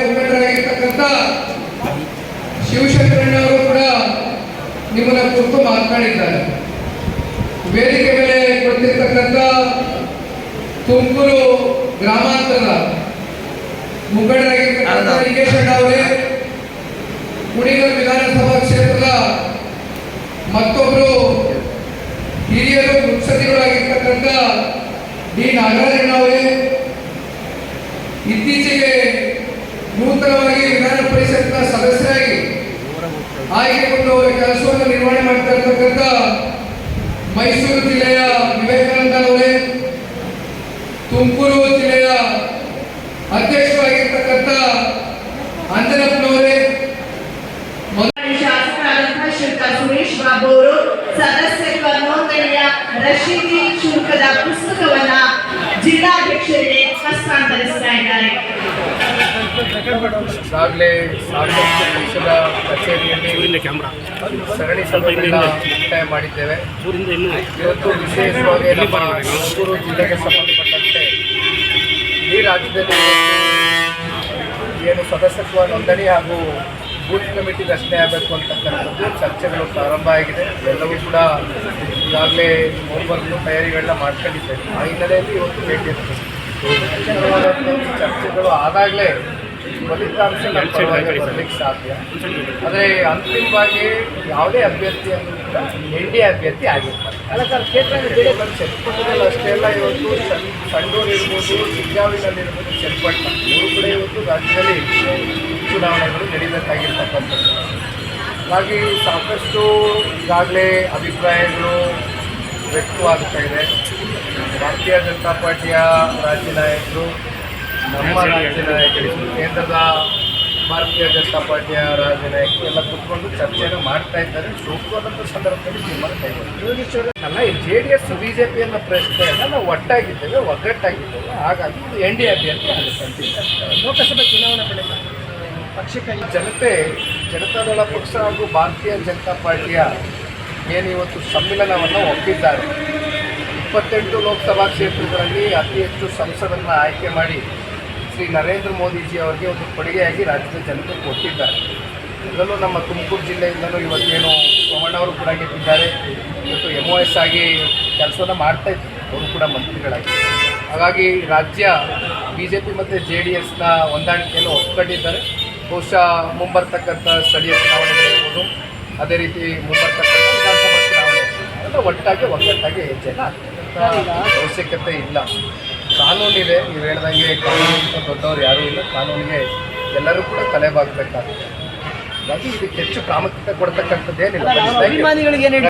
ಮುಖಂಡರಾಗಿರ್ತಕ್ಕಂಥ ಶಿವಶಂಕರಣ್ಣವರು ಕೂಡ ನಿಮ್ಮನ್ನ ಕುರಿತು ಮಾತನಾಡಿದ್ದಾರೆ. ವೇದಿಕೆ ಮೇಲೆ ಕೊಡ್ತಿರ್ತಕ್ಕಂಥ ತುಮಕೂರು ಗ್ರಾಮಾಂತರದ ಮುಖಂಡರಾಗಿರ್ತಕ್ಕಂಥ ಲಿಂಗೇಶ್ವರ ಅವರೇ ಕುಡಿಗಲ್ ವಿಧಾನಸಭಾ ಕ್ಷೇತ್ರದ ಮತ್ತೊಬ್ಬ ಡಿ ನಾಗರಾಜಣ್ಣ ಅವರೇ, ಇತ್ತೀಚೆಗೆ ನೂತನವಾಗಿ ವಿಧಾನ ಪರಿಷತ್ನ ಸದಸ್ಯರಾಗಿ ಆಯ್ಕೆಗೊಂಡು ಅವರ ಕೆಲಸವನ್ನು ನಿರ್ವಹಣೆ ಮಾಡ್ತಾ ಮೈಸೂರು ಜಿಲ್ಲೆಯ ವಿವೇಕಾನಂದ ಅವರೇ, ತುಮಕೂರು ಜಿಲ್ಲೆಯ ಅಧ್ಯಕ್ಷರಾಗಿರ್ತಕ್ಕಂಥ ಅಂಜನಪ್ಪನವರೇ ಸುರೇಶ್ ಬಾಬು ಅವರು ಸದಸ್ಯತ್ವ ನೋಂದಣಿಯ ರಶೀದಿ ಶುಲ್ಕದ ಪುಸ್ತಕವನ್ನ ಜಿಲ್ಲಾಧ್ಯಕ್ಷರಿಗೆ ಹಸ್ತಾಂತರಿಸ್ತಾ ಇದ್ದಾರೆ ಈಗಾಗಲೇ ಸಾರ್ವಜನಿಕ ಪಕ್ಷದ ಕಚೇರಿಯಲ್ಲಿ ಸರಣಿ ಸಭೆಗಳನ್ನ ಮುಕ್ತಾಯ ಮಾಡಿದ್ದೇವೆ. ಇವತ್ತು ವಿಶೇಷವಾಗಿ ನಮ್ಮ ತುಮಕೂರು ಜಿಲ್ಲೆಗೆ ಸಂಬಂಧಪಟ್ಟಂತೆ ಈ ರಾಜ್ಯದಲ್ಲಿ ಏನು ಸದಸ್ಯತ್ವ ನೋಂದಣಿ ಹಾಗೂ ಬೂತ್ ಕಮಿಟಿ ರಚನೆ ಆಗಬೇಕು ಅಂತಕ್ಕಂಥದ್ದು ಚರ್ಚೆಗಳು ಪ್ರಾರಂಭ ಆಗಿದೆ. ಎಲ್ಲವೂ ಕೂಡ ಈಗಾಗಲೇ ಹೋಮ್ವರ್ಕ್ ತಯಾರಿಗಳನ್ನ ಮಾಡ್ಕೊಂಡಿದ್ದೇವೆ. ಆ ಹಿನ್ನೆಲೆಯಲ್ಲಿ ಇವತ್ತು ಭೇಟಿ ಚರ್ಚೆಗಳು ಆದಾಗಲೇ ಫಲಿತಾಂಶ ಬರಲಿಕ್ಕೆ ಸಾಧ್ಯ. ಆದರೆ ಅಂತಿಮವಾಗಿ ಯಾವುದೇ ಅಭ್ಯರ್ಥಿಯನ್ನು ಕೂಡ ಎನ್ ಡಿ ಅಭ್ಯರ್ಥಿ ಆಗಿರ್ತಾರೆ. ಅಲ್ಲ ಸರ್ ಕ್ಷೇತ್ರ ಬೇರೆ ಬಂದು ಅಷ್ಟೇ ಅಲ್ಲ, ಇವತ್ತು ಸಂಡೂರು ಇರ್ಬೋದು ಸಿಂಗಾವಿನಲ್ಲಿರ್ಬೋದು ಚನ್ನಪಟ್ಟಣ. ಇವರು ಕೂಡ ಇವತ್ತು ರಾಜ್ಯದಲ್ಲಿ ಚುನಾವಣೆಗಳು ಹಾಗಾಗಿ ಸಾಕಷ್ಟು ಈಗಾಗಲೇ ಅಭಿಪ್ರಾಯಗಳು ವ್ಯಕ್ತವಾಗ್ತಾ ಇದೆ. ಭಾರತೀಯ ಜನತಾ ಪಾರ್ಟಿಯ ರಾಜ್ಯ ನಾಯಕರು ನಮ್ಮ ರಾಜ್ಯ ನಾಯಕರು ಕೇಂದ್ರದ ಭಾರತೀಯ ಜನತಾ ಪಾರ್ಟಿಯ ರಾಜ್ಯ ನಾಯಕರು ಎಲ್ಲ ಕೂತ್ಕೊಂಡು ಚರ್ಚೆಯನ್ನು ಮಾಡ್ತಾ ಇದ್ದಾರೆ. ಸೂಕ್ತವಾದಂಥ ಸಂದರ್ಭದಲ್ಲಿ ತೀರ್ಮಾನ ಕೈಗೊಳ್ಳಿ ಅಲ್ಲ ಈ J D S B J ಪಿಯನ್ನು ಅನ್ನೋ ಪ್ರಶ್ನೆಯನ್ನು ನಾವು ಒಟ್ಟಾಗಿದ್ದೇವೆ ಒಗ್ಗಟ್ಟಾಗಿದ್ದೇವೆ. ಹಾಗಾಗಿ ಎನ್ ಡಿ ಅಭ್ಯರ್ಥಿ ಪಿ ಅಂತ ಲೋಕಸಭೆ ಚುನಾವಣೆ ಬಳಿಕ ಪಕ್ಷಕ್ಕಾಗಿ ಜನತೆ ಜನತಾದಳ ಪಕ್ಷ ಹಾಗೂ ಭಾರತೀಯ ಜನತಾ ಪಾರ್ಟಿಯ ಏನು ಇವತ್ತು ಸಮ್ಮಿಲನವನ್ನು ಒಪ್ಪಿದ್ದಾರೆ. ಇಪ್ಪತ್ತೆಂಟು ಲೋಕಸಭಾ ಕ್ಷೇತ್ರಗಳಲ್ಲಿ ಅತಿ ಹೆಚ್ಚು ಸಂಸದರನ್ನು ಆಯ್ಕೆ ಮಾಡಿ ಶ್ರೀ ನರೇಂದ್ರ ಮೋದಿಜಿ ಅವರಿಗೆ ಒಂದು ಕೊಡುಗೆಯಾಗಿ ರಾಜ್ಯದ ಜನತೆ ಕೊಟ್ಟಿದ್ದಾರೆ. ಇದರಲ್ಲೂ ನಮ್ಮ ತುಮಕೂರು ಜಿಲ್ಲೆಯಿಂದಲೂ ಇವತ್ತೇನು ಸೋಮಣ್ಣವರು ಕೂಡ ಗೆದ್ದಿದ್ದಾರೆ. ಇವತ್ತು ಎಂ ಒ ಎಸ್ ಆಗಿ ಕೆಲಸವನ್ನು ಮಾಡ್ತಾ ಇದ್ದಾರೆ. ಅವರು ಕೂಡ ಮಂತ್ರಿಗಳಾಗಿ. ಹಾಗಾಗಿ ರಾಜ್ಯ ಬಿ ಜೆ ಪಿ ಮತ್ತು ಜೆ ಡಿ ಎಸ್ನ ಹೊಂದಾಣಿಕೆಯನ್ನು ಒಪ್ಕೊಂಡಿದ್ದಾರೆ. ಬಹುಶಃ ಮುಂಬರ್ತಕ್ಕಂಥ ಸ್ಥಳೀಯ ಚುನಾವಣೆಗಳಿರ್ಬೋದು ಅದೇ ರೀತಿ ಮುಂಬರ್ತಕ್ಕಂಥ ವಿಧಾನಸಭಾ ಚುನಾವಣೆ ಅಂದರೆ ಒಟ್ಟಾಗಿ ಒಗ್ಗಟ್ಟಾಗಿ ಹೆಜ್ಜೆನ ಹಾಕ್ತಕ್ಕಂಥ ಅವಶ್ಯಕತೆ ಇಲ್ಲ. ಕಾನೂನಿದೆ. ನೀವು ಹೇಳ್ದಂಗೆ ಕಾನೂನಿಗಿಂತ ದೊಡ್ಡವರು ಯಾರೂ ಇಲ್ಲ. ಕಾನೂನಿಗೆ ಎಲ್ಲರೂ ಕೂಡ ತಲೆ ಬಾಗಬೇಕಾಗುತ್ತೆ ಹಾಗಾಗಿ ಇದಕ್ಕೆ ಹೆಚ್ಚು ಪ್ರಾಮುಖ್ಯತೆ ಕೊಡ್ತಕ್ಕಂಥದ್ದೇನಿಲ್ಲ